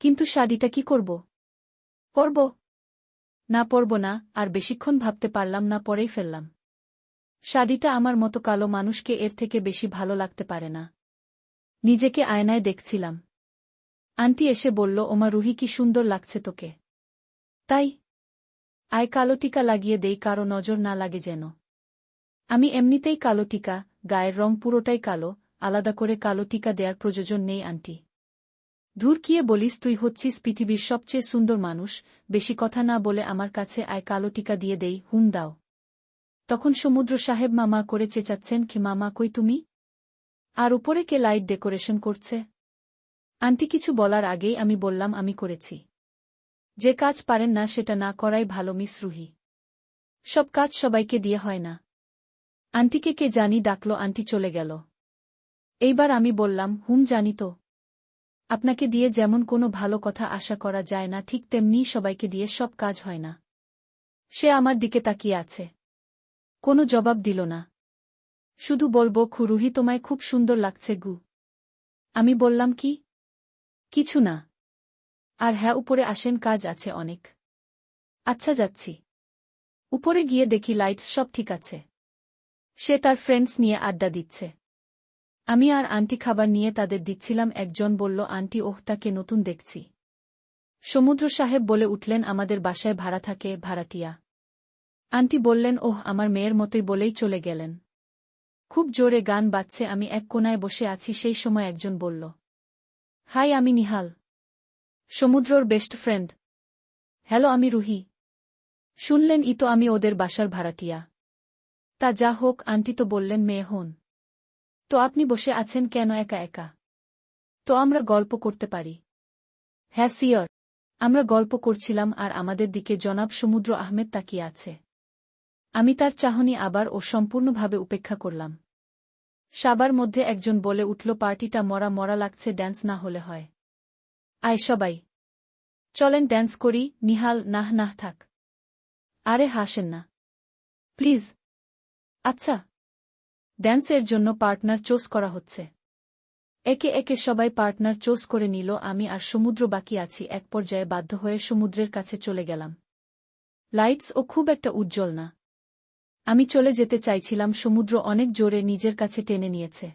কিন্তু শাড়িটা কি করব? পরব? না পরব না, আর বেশিক্ষণ ভাবতে পারলাম না, পরেই ফেললাম। শাড়িটা আমার মতো কালো মানুষকে এর থেকে বেশি ভালো লাগতে পারে না। নিজেকে আয়নায় দেখছিলাম। আন্টি এসে বলল, ওমা রুহি, কি সুন্দর লাগছে তোকে। তাই? আয় কালো টিকা লাগিয়ে দেই, কারও নজর না লাগে যেন। আমি এমনিতেই কালো টিকা, গায়ের রং পুরোটাই কালো, আলাদা করে কালো টিকা দেয়ার প্রয়োজন নেই, আন্টি। ধুর কিয়ে বলিস তুই হচ্ছিস পৃথিবীর সবচেয়ে সুন্দর মানুষ, বেশি কথা না বলে আমার কাছে আয় কালো টিকা দিয়ে দেই, হুন দাও। তখন সমুদ্র সাহেব মামা করে চেঁচাচ্ছেন কি, মামা, কই তুমি? আর উপরে কে লাইট ডেকোরেশন করছে? আন্টি, কিছু বলার আগেই আমি বললাম, আমি করেছি। যে কাজ পারেন না, সেটা না করাই ভালো, মিস রুহি। সব কাজ সবাইকে দিয়ে হয় না। আন্টিকে কে জানি ডাকল, আন্টি চলে গেল। এইবার আমি বললাম হুম জানি তো। আপনাকে দিয়ে যেমন কোনো ভালো কথা আশা করা যায় না, ঠিক তেমনি সবাইকে দিয়ে সব কাজ হয় না। সে আমার দিকে তাকিয়ে আছে। কোনো জবাব দিল না। শুধু বলব, খুরুহি তোমায় খুব সুন্দর লাগছে গু। আমি বললাম, কি? কিছু না। আর হ্যাঁ উপরে আসেন, কাজ আছে অনেক। আচ্ছা যাচ্ছি। উপরে গিয়ে দেখি, লাইটস সব ঠিক আছে। সে তার ফ্রেন্ডস নিয়ে আড্ডা দিচ্ছে। আমি আর আন্টি খাবার নিয়ে তাদের দিচ্ছিলাম, একজন বলল, আন্টি, ওহ তাকে নতুন দেখছি। সমুদ্র সাহেব বলে উঠলেন, আমাদের বাসায় ভাড়া থাকে, ভাড়াটিয়া। আন্টি বললেন, ওহ, আমার মেয়ের মতোই বলেই চলে গেলেন। খুব জোরে গান বাজছে, আমি এক কোনায় বসে আছি, সেই সময় একজন বলল, হাই, আমি নিহাল, সমুদ্রর বেস্ট ফ্রেন্ড। হ্যালো, আমি রুহি। শুনলেন ই তো আমি ওদের বাসার ভাড়াটিয়া। তা যা হোক, আন্টি তো বললেন, মেয়ে হন। তো আপনি বসে আছেন কেন একা একা? তো আমরা গল্প করতে পারি। হ্যাঁ সিয়র আমরা গল্প করছিলাম আর আমাদের দিকে জনাব সমুদ্র আহমেদ তাকিয়ে আছে। আমি তার চাহনি আবার ও সম্পূর্ণভাবে উপেক্ষা করলাম। সাবার মধ্যে একজন বলে উঠল, পার্টিটা মরা মরা লাগছে, ড্যান্স না হলে হয়। আয় সবাই। চলেন ড্যান্স করি, নিহাল, নাহ নাহ থাক। আরে, হাসেন না। প্লিজ। আচ্ছা। ড্যান্সের জন্য পার্টনার চোস করা হচ্ছে। একে একে সবাই পার্টনার চোস করে নিল, আমি আর সমুদ্র বাকি আছি, এক পর্যায়ে বাধ্য হয়ে সমুদ্রের কাছে চলে গেলাম। লাইটস ও খুব একটা উজ্জ্বল না। আমি চলে যেতে চাইছিলাম, সমুদ্র অনেক জোরে নিজের কাছে টেনে নিয়েছে।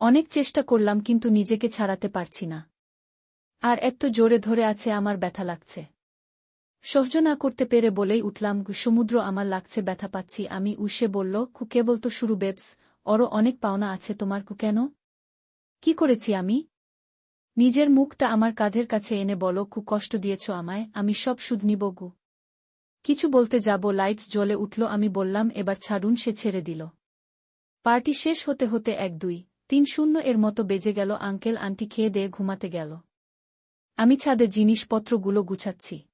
অনেক চেষ্টা করলাম, কিন্তু নিজেকে ছাড়াতে পারছি না। আর এত জোরে ধরে আছে, আমার ব্যথা লাগছে। সহ্য না করতে পেরে বলেই উঠলাম, সমুদ্র আমার লাগছে, ব্যথা পাচ্ছি। আমি উষে বলল, কু কেবল তো শুরু, বেবস? অরও অনেক পাওনা আছে তোমার, কু, কেন? কি করেছি আমি? নিজের মুখটা আমার কাঁধের কাছে এনে বলো, কু, কষ্ট দিয়েছ আমায়, আমি সব সুদ নিব গু কিছু বলতে যাব, লাইটস জ্বলে উঠল, আমি বললাম, এবার ছাড়ুন, সে ছেড়ে দিল। পার্টি শেষ হতে হতে এক, দুই, তিন, শূন্য এর মতো বেজে গেল, আঙ্কেল, আন্টি খেয়ে দিয়ে ঘুমাতে গেল। আমি ছাদে জিনিসপত্রগুলো গুছাচ্ছি।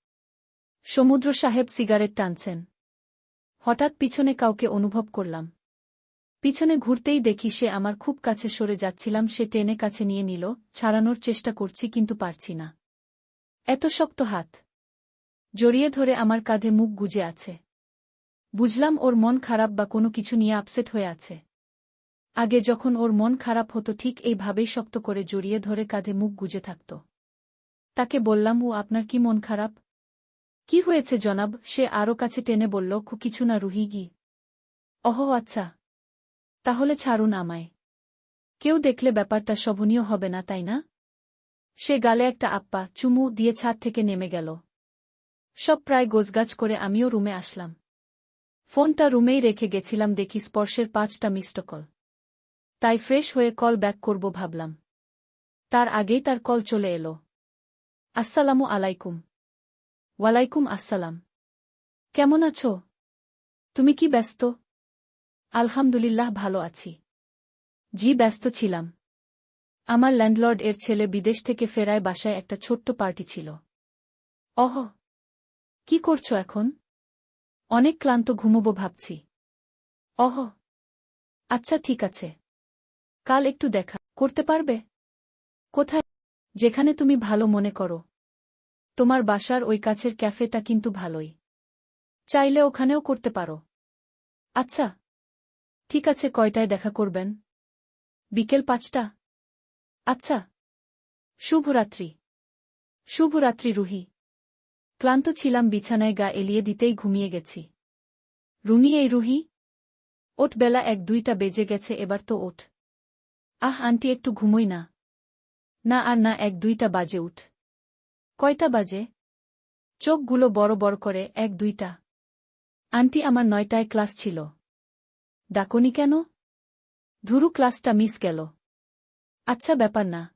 সমুদ্র সাহেব সিগারেট টানছেন। হঠাৎ পিছনে কাউকে অনুভব করলাম। পিছনে ঘুরতেই দেখি সে আমার খুব কাছে সরে যাচ্ছিলাম, সে টেনে কাছে নিয়ে নিল, ছাড়ানোর চেষ্টা করছি কিন্তু পারছি না। এত শক্ত হাত। জড়িয়ে ধরে আমার কাঁধে মুখ গুজে আছে। বুঝলাম ওর মন খারাপ বা কোনো কিছু নিয়ে আপসেট হয়ে আছে। আগে যখন ওর মন খারাপ হতো ঠিক এইভাবেই শক্ত করে জড়িয়ে ধরে কাঁধে মুখ গুজে থাকত। তাকে বললাম, ও, আপনার কি মন খারাপ? কি হয়েছে জনাব? সে আরও কাছে টেনে বলল কিছু না রুহি গি। অহ আচ্ছা। তাহলে ছাড়ুন আমায়। কেউ দেখলে ব্যাপারটা শোভনীয় হবে না, তাই না? সে গালে একটা আপ্পা, চুমু দিয়ে ছাদ থেকে নেমে গেল। সব প্রায় গোজগাছ করে আমিও রুমে আসলাম। ফোনটা রুমেই রেখে গেছিলাম, দেখি স্পর্শের পাঁচটা মিসড কল। তাই ফ্রেশ হয়ে কল ব্যাক করব ভাবলাম। তার আগেই তার কল চলে এলো। আসসালামু আলাইকুম। ওয়ালাইকুম আসসালাম। কেমন আছো? তুমি কি ব্যস্ত? আলহামদুলিল্লাহ ভালো আছি। জি, ব্যস্ত ছিলাম। আমার ল্যান্ডলর্ড এর ছেলে বিদেশ থেকে ফেরায় বাসায় একটা ছোট্ট পার্টি ছিল। অহ কি করছ এখন? অনেক ক্লান্ত ঘুমোবো ভাবছি। অহ আচ্ছা ঠিক আছে। কাল একটু দেখা। করতে পারবে? কোথায়? যেখানে তুমি ভালো মনে করো। তোমার বাসার ওই কাছের ক্যাফেটা কিন্তু ভালোই। চাইলে ওখানেও করতে পারো। আচ্ছা ঠিক আছে, কয়টায় দেখা করবেন? বিকেল পাঁচটা? আচ্ছা শুভরাত্রি। শুভরাত্রি, রুহি। ক্লান্ত ছিলাম, বিছানায় গা এলিয়ে দিতেই ঘুমিয়ে গেছি। রুনি এই রুহি? ওট বেলা এক দুইটা বেজে গেছে, এবার তো ওঠ। আহ, আন্টি, একটু ঘুমোই না। না, আর না, এক দুইটা বাজে উঠ। কয়টা বাজে? চোখগুলো বড় বড় করে, এক, দুইটা। আন্টি আমার নয়টায় ক্লাস ছিল। ডাকনি কেন? ধুরু ক্লাসটা মিস গেল। আচ্ছা ব্যাপার না।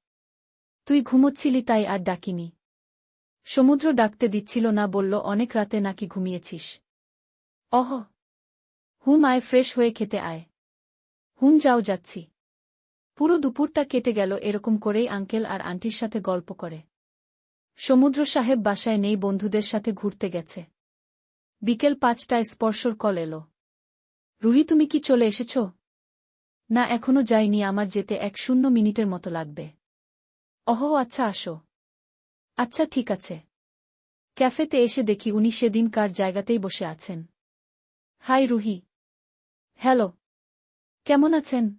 তুই ঘুমোচ্ছিলি তাই আর ডাকিনি। সমুদ্র ডাকতে দিচ্ছিল না, বলল, অনেক রাতে নাকি ঘুমিয়েছিস? অহ। হুম, আয়, ফ্রেশ হয়ে খেতে আয়। হুম, যাও, যাচ্ছি। পুরো দুপুরটা কেটে গেল, এরকম করেই আঙ্কেল আর আন্টির সাথে গল্প করে। সমুদ্র সাহেব বাসায় নেই, বন্ধুদের সাথে ঘুরতে গেছে। বিকেল পাঁচটায় স্পর্শর কল এলো। রুহি, তুমি কি চলে এসেছ? না, এখনও যাইনি, আমার যেতে এক শূন্য মিনিটের মতো লাগবে। অহ আচ্ছা আসো। আচ্ছা ঠিক আছে। ক্যাফেতে এসে দেখি উনি সেদিনকার জায়গাতেই বসে আছেন। হাই, রুহি। হ্যালো। কেমন আছেন?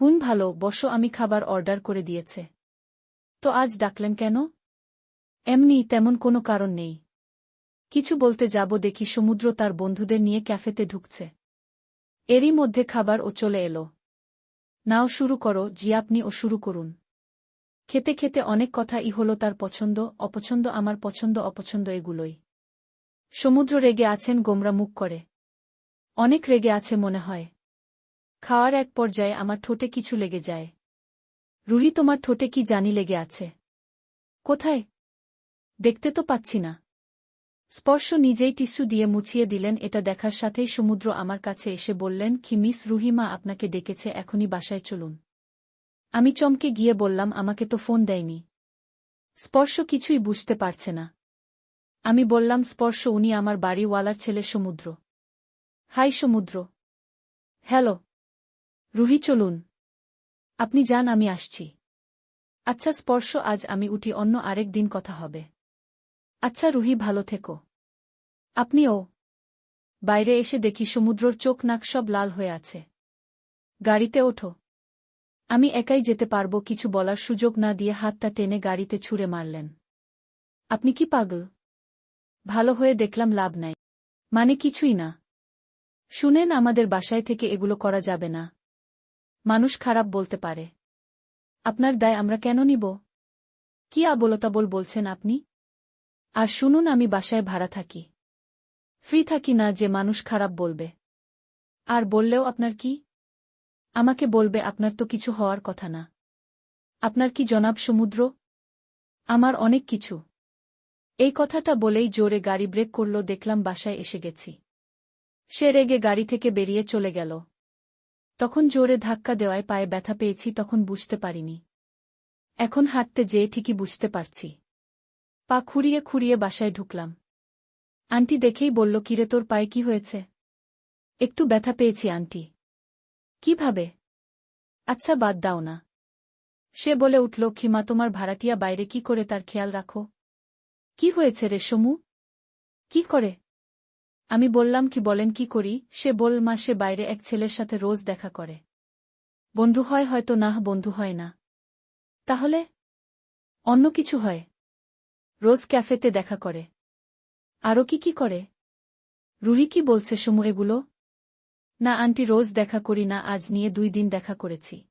হুন ভালো, বসো, আমি খাবার অর্ডার করে দিয়েছে। তো আজ ডাকলেন কেন? এমনি তেমন কোনো কারণ নেই। কিছু বলতে যাব দেখি সমুদ্র তার বন্ধুদের নিয়ে ক্যাফেতে ঢুকছে। এরই মধ্যে খাবার ও চলে এলো। নাও শুরু করো জি আপনি ও শুরু করুন। খেতে খেতে অনেক কথা ই হল তার পছন্দ, অপছন্দ, আমার পছন্দ, অপছন্দ এগুলোই। সমুদ্র রেগে আছেন গোমরা মুখ করে। অনেক রেগে আছে মনে হয়। খাওয়ার এক পর্যায়ে আমার ঠোঁটে কিছু লেগে যায়। রুহি তোমার ঠোঁটে কি জানি লেগে আছে। কোথায়? দেখতে তো পাচ্ছি না। স্পর্শ নিজেই টিস্যু দিয়ে মুছিয়ে দিলেন, এটা দেখার সাথেই সমুদ্র আমার কাছে এসে বললেন, কি মিস রুহিমা আপনাকে ডেকেছে, এখনই বাসায় চলুন। আমি চমকে গিয়ে বললাম, আমাকে তো ফোন দেয়নি। স্পর্শ কিছুই বুঝতে পারছে না। আমি বললাম, স্পর্শ, উনি আমার বাড়িওয়ালার ছেলে সমুদ্র। হাই সমুদ্র। হ্যালো। রুহি, চলুন। আপনি যান, আমি আসছি। আচ্ছা স্পর্শ, আজ আমি উঠি, অন্য আরেক দিন কথা হবে। আচ্ছা রুহি, ভালো থেকো। আপনিও। বাইরে এসে দেখি সমুদ্রর চোখ নাক সব লাল হয়ে আছে। গাড়িতে ওঠো। আমি একাই যেতে পারব, কিছু বলার সুযোগ না দিয়ে হাতটা টেনে গাড়িতে ছুঁড়ে মারলেন। আপনি কি পাগল? ভালো হয়ে দেখলাম লাভ নাই। মানে কিছুই না। শুনেন, আমাদের বাসায় থেকে এগুলো করা যাবে না। মানুষ খারাপ বলতে পারে। আপনার দায় আমরা কেন নিব? কি আবলতাবল বলছেন আপনি? আর শুনুন, আমি বাসায় ভাড়া থাকি। ফ্রি থাকি না যে মানুষ খারাপ বলবে। আর বললেও আপনার কি? আমাকে বলবে, আপনার তো কিছু হওয়ার কথা না। আপনার কি জনাব সমুদ্র? আমার অনেক কিছু। এই কথাটা বলেই জোরে গাড়ি ব্রেক করল, দেখলাম বাসায় এসে গেছি। সে রেগে গাড়ি থেকে বেরিয়ে চলে গেল। তখন জোরে ধাক্কা দেওয়ায় পায়ে ব্যথা পেয়েছি, তখন বুঝতে পারিনি। এখন হাঁটতে যেয়ে ঠিকই বুঝতে পারছি। পা খুঁড়িয়ে খুঁড়িয়ে বাসায় ঢুকলাম। আন্টি দেখেই বলল, কিরে, তোর পায়ে কি হয়েছে? একটু ব্যথা পেয়েছি, আন্টি। কীভাবে? আচ্ছা বাদ দাও না। সে বলে উঠল, খিমা, তোমার ভাড়াটিয়া বাইরে কি করে তার খেয়াল রাখো? কি হয়েছে রে, সমু? কি করে? আমি বললাম কি, বলেন কি করি? সে বল, মা, সে বাইরে এক ছেলের সাথে রোজ দেখা করে। বন্ধু হয় হয়তো না, বন্ধু হয় না। তাহলে? অন্য কিছু হয়। রোজ ক্যাফেতে দেখা করে। আরও কি কি করে? রুহি কি বলছে সমু এগুলো? না, আন্টি রোজ দেখা করি না, আজ নিয়ে দুই দিন দেখা করেছি।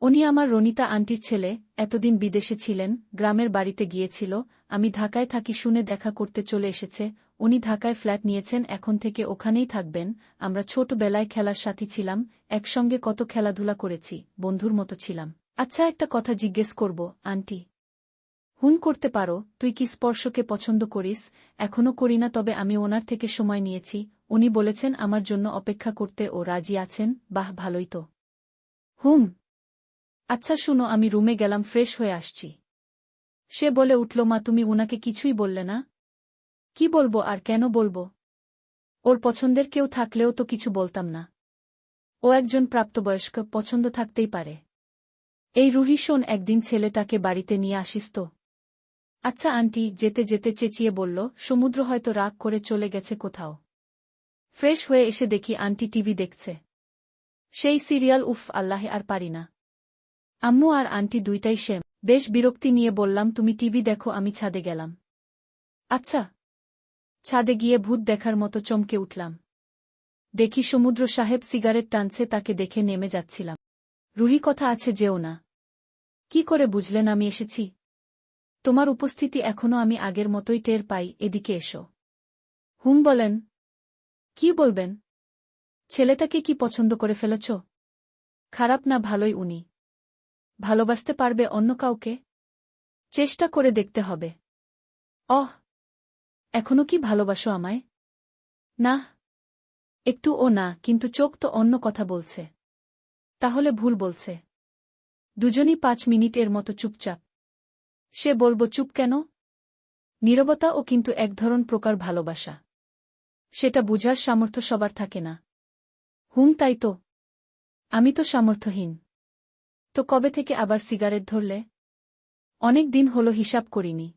উনি আমার রনিতা আন্টির ছেলে, এতদিন বিদেশে ছিলেন, গ্রামের বাড়িতে গিয়েছিল, আমি ঢাকায় থাকি শুনে দেখা করতে চলে এসেছে, উনি ঢাকায় ফ্ল্যাট নিয়েছেন, এখন থেকে ওখানেই থাকবেন, আমরা ছোটবেলায় খেলার সাথী ছিলাম, একসঙ্গে কত খেলাধুলা করেছি, বন্ধুর মতো ছিলাম। আচ্ছা একটা কথা জিজ্ঞেস করব, আন্টি। হুন করতে পারো, তুই কি স্পর্শকে পছন্দ করিস? এখনও করি না, তবে আমি ওনার থেকে সময় নিয়েছি। উনি বলেছেন আমার জন্য অপেক্ষা করতে ও রাজি আছেন। বাহ, ভালোই তো। হুম। আচ্ছা শুনো, আমি রুমে গেলাম, ফ্রেশ হয়ে আসছি। সে বলে উঠল, মা, তুমি উনাকে কিছুই বললে না? কি বলব, আর কেন বলব? ওর পছন্দের কেউ থাকলেও তো কিছু বলতাম না। ও একজন প্রাপ্তবয়স্ক, পছন্দ থাকতেই পারে। এই রুহিশোন একদিন ছেলেটাকে বাড়িতে নিয়ে আসিস তো? আচ্ছা আন্টি, যেতে যেতে চেঁচিয়ে বলল, সমুদ্র হয়তো রাগ করে চলে গেছে কোথাও। ফ্রেশ হয়ে এসে দেখি আন্টি টিভি দেখছে। সেই সিরিয়াল, উফ, আল্লাহে, আর পারি না। আম্মু আর আন্টি দুইটাই সেম। বেশ বিরক্তি নিয়ে বললাম, তুমি টিভি দেখো, আমি ছাদে গেলাম। আচ্ছা। ছাদে গিয়ে ভূত দেখার মতো চমকে উঠলাম। দেখি সমুদ্র সাহেব সিগারেট টানছে, তাকে দেখে নেমে যাচ্ছিলাম। রুহি, কথা আছে, যেও না। কি করে বুঝলেন আমি এসেছি? তোমার উপস্থিতি এখনও আমি আগের মতোই টের পাই, এদিকে এসো। হুম বলেন। কি বলবেন? ছেলেটাকে কি পছন্দ করে ফেলেছ? খারাপ না ভালোই উনি। ভালোবাসতে পারবে অন্য কাউকে? চেষ্টা করে দেখতে হবে। অহ, এখনও কি ভালোবাসো আমায়? না। একটু ও না, কিন্তু চোখ তো অন্য কথা বলছে। তাহলে ভুল বলছে। দুজনই পাঁচ মিনিটের মতো চুপচাপ। সে বলব, চুপ কেন? নীরবতাও কিন্তু এক ধরন প্রকার ভালোবাসা। সেটা বুঝার সামর্থ্য সবার থাকে না। হুম, তাই তো। আমি তো সামর্থ্যহীন। তো কবে থেকে আবার সিগারেট ধরলে? অনেক দিন হল, হিসাব করিনি।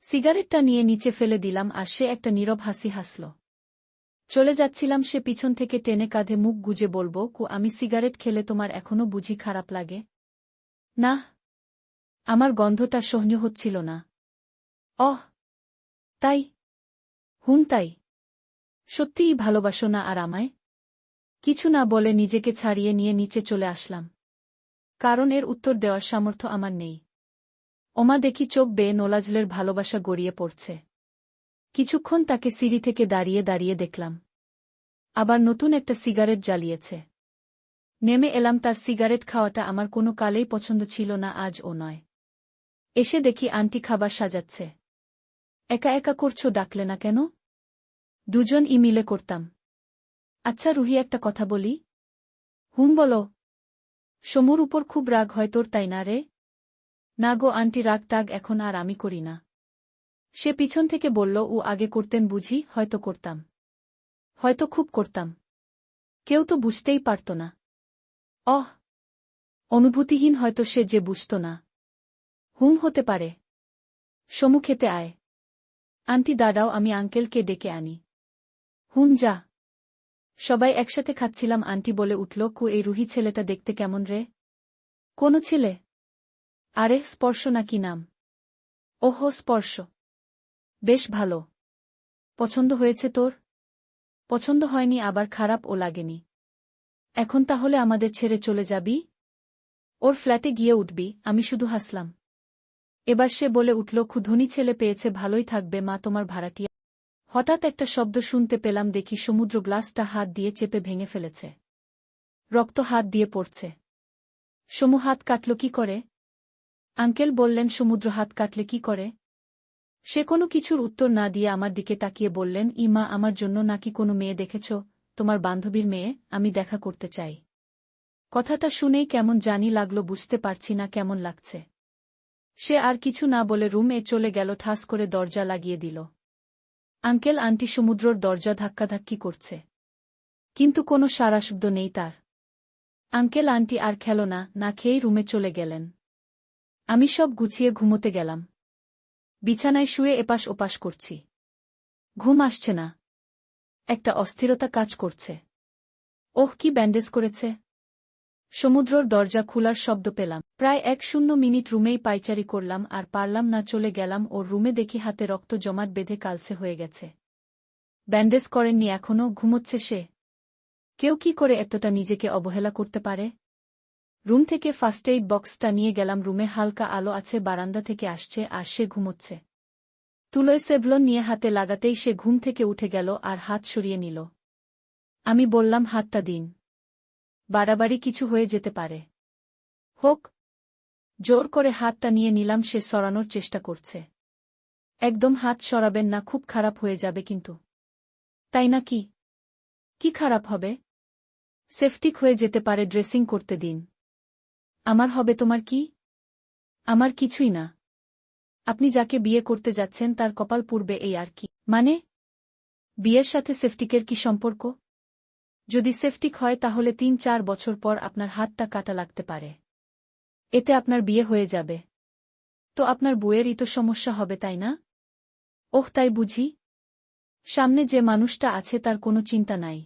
সিগারেটটা নিয়ে নিচে ফেলে দিলাম আর সে একটা নীরব হাসি হাসল। চলে যাচ্ছিলাম সে পিছন থেকে টেনে কাঁধে মুখ গুজে বলব, কু, আমি সিগারেট খেলে তোমার এখনও বুঝি খারাপ লাগে? না আমার গন্ধটা সহ্য হচ্ছিল না। অহ, তাই? হুন, তাই। সত্যিই ভালোবাসো না আর আমায়? কিছু না বলে নিজেকে ছাড়িয়ে নিয়ে নিচে চলে আসলাম। কারণ এর উত্তর দেওয়ার সামর্থ্য আমার নেই। ওমা দেখি চোখ বেয়ে নোলাজলের ভালোবাসা গড়িয়ে পড়ছে। কিছুক্ষণ তাকে সিঁড়ি থেকে দাঁড়িয়ে দাঁড়িয়ে দেখলাম। আবার নতুন একটা সিগারেট জ্বালিয়েছে। নেমে এলাম, তার সিগারেট খাওয়াটা আমার কোনো কালেই পছন্দ ছিল না, আজ ও নয়। এসে দেখি আন্টি খাবার সাজাচ্ছে। একা একা করছ ডাকলে না কেন? দুজন ই মিলে করতাম। আচ্ছা রুহি একটা কথা বলি। হুম বলো। সমুর উপর খুব রাগ হয় তোর তাই না রে? না গো আন্টি রাগ তাগ এখন আর আমি করি না। সে পিছন থেকে বলল ও আগে করতেন বুঝি, হয়তো করতাম। হয়তো খুব করতাম। কেউ তো বুঝতেই পারত না। অহ! অনুভূতিহীন হয়তো সে যে বুঝত না। হুম হতে পারে। সমু খেতে আয়। আন্টি দাদাও আমি আঙ্কেলকে ডেকে আনি। হুম, যা। সবাই একসাথে খাচ্ছিলাম, আন্টি বলে উঠল, কু, এই রুহি ছেলেটা দেখতে কেমন রে? কোন ছেলে? আরে, স্পর্শ নাকি নাম? ওহো, স্পর্শ। বেশ ভালো। পছন্দ হয়েছে তোর? পছন্দ হয়নি, আবার খারাপ ও লাগেনি। এখন তাহলে আমাদের ছেড়ে চলে যাবি? ওর ফ্ল্যাটে গিয়ে উঠবি, আমি শুধু হাসলাম। এবার সে বলে উঠল ক্ষুধনী ছেলে পেয়েছে, ভালোই থাকবে মা, তোমার ভাড়াটিয়া হঠাৎ একটা শব্দ শুনতে পেলাম, দেখি সমুদ্র গ্লাসটা হাত দিয়ে চেপে ভেঙে ফেলেছে। রক্ত হাত দিয়ে পড়ছে। সমু হাত কাটল, কি করে? আঙ্কেল বললেন, সমুদ্র হাত কাটলে কি করে? সে কোনো কিছুর উত্তর না দিয়ে আমার দিকে তাকিয়ে বললেন ইমা আমার জন্য নাকি কোনো মেয়ে দেখেছ? তোমার বান্ধবীর মেয়ে, আমি দেখা করতে চাই। কথাটা শুনেই কেমন জানি লাগল, বুঝতে পারছি না কেমন লাগছে। সে আর কিছু না বলে রুমে চলে গেল, ঠাস করে দরজা লাগিয়ে দিল। আঙ্কেল, আন্টি সমুদ্রর দরজা ধাক্কাধাক্কি করছে। কিন্তু কোনো সারাশব্দ নেই তার। আঙ্কেল, আন্টি আর খেল না না খেয়েই রুমে চলে গেলেন। আমি সব গুছিয়ে ঘুমোতে গেলাম। বিছানায় শুয়ে এপাশ ওপাশ করছি। ঘুম আসছে না। একটা অস্থিরতা কাজ করছে। ওহ, কি ব্যান্ডেজ করেছে। সমুদ্রর দরজা খোলার শব্দ পেলাম। প্রায় এক শূন্য মিনিট রুমেই পাইচারি করলাম আর পারলাম না চলে গেলাম ওর রুমে দেখি হাতে রক্ত জমাট বেঁধে কালসে হয়ে গেছে। ব্যান্ডেজ করেননি এখনও ঘুমোচ্ছে সে। কেউ কি করে এতটা নিজেকে অবহেলা করতে পারে? রুম থেকে ফার্স্ট এইড বক্সটা নিয়ে গেলাম রুমে, হালকা আলো আছে, বারান্দা থেকে আসছে আর সে ঘুমোচ্ছে। তুলোয় সেভলন নিয়ে হাতে লাগাতেই সে ঘুম থেকে উঠে গেল আর হাত সরিয়ে নিল। আমি বললাম, হাতটা দিন। বাড়াবাড়ি কিছু হয়ে যেতে পারে। হোক, জোর করে হাতটা নিয়ে নিলাম সে সরানোর চেষ্টা করছে। একদম হাত সরাবেন না, খুব খারাপ হয়ে যাবে কিন্তু। তাই না কি? কি খারাপ হবে? সেফটিক হয়ে যেতে পারে ড্রেসিং করতে দিন। আমার হবে তোমার কি? আমার কিছুই না। আপনি যাকে বিয়ে করতে যাচ্ছেন তার কপাল পূর্বে এই আর কি। মানে? বিয়ের সাথে সেফটিকের কি সম্পর্ক? যদি সেফটিক হয় তাহলে তিন চার বছর পর আপনার হাতটা কাটা লাগতে পারে। এতে আপনার বিয়ে হয়ে যাবে। তো আপনার বইয়েরই তো সমস্যা হবে, তাই না? ওহ, তাই বুঝি। সামনে যে মানুষটা আছে তার কোনো চিন্তা নাই।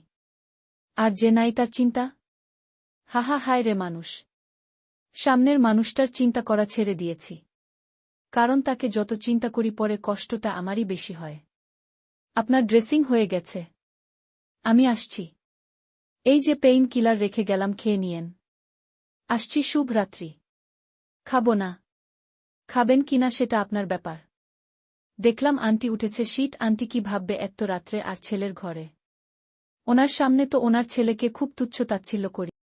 আর যে নাই তার চিন্তা? হাহা হায় রে মানুষ। সামনের মানুষটার চিন্তা করা ছেড়ে দিয়েছি। কারণ তাকে যত চিন্তা করি পরে কষ্টটা আমারই বেশি হয়। আপনার ড্রেসিং হয়ে গেছে। আমি আসছি। এই যে পেইন কিলার রেখে গেলাম, খেয়ে নিয়েন। আসছি শুভ রাত্রি। খাব না। খাবেন কিনা সেটা আপনার ব্যাপার। দেখলাম আন্টি উঠেছে, শীত, আন্টি কি ভাববে এত রাত্রে আর ছেলের ঘরে। ওনার সামনে তো ওনার ছেলেকে খুব তুচ্ছ তাচ্ছিল্য করি।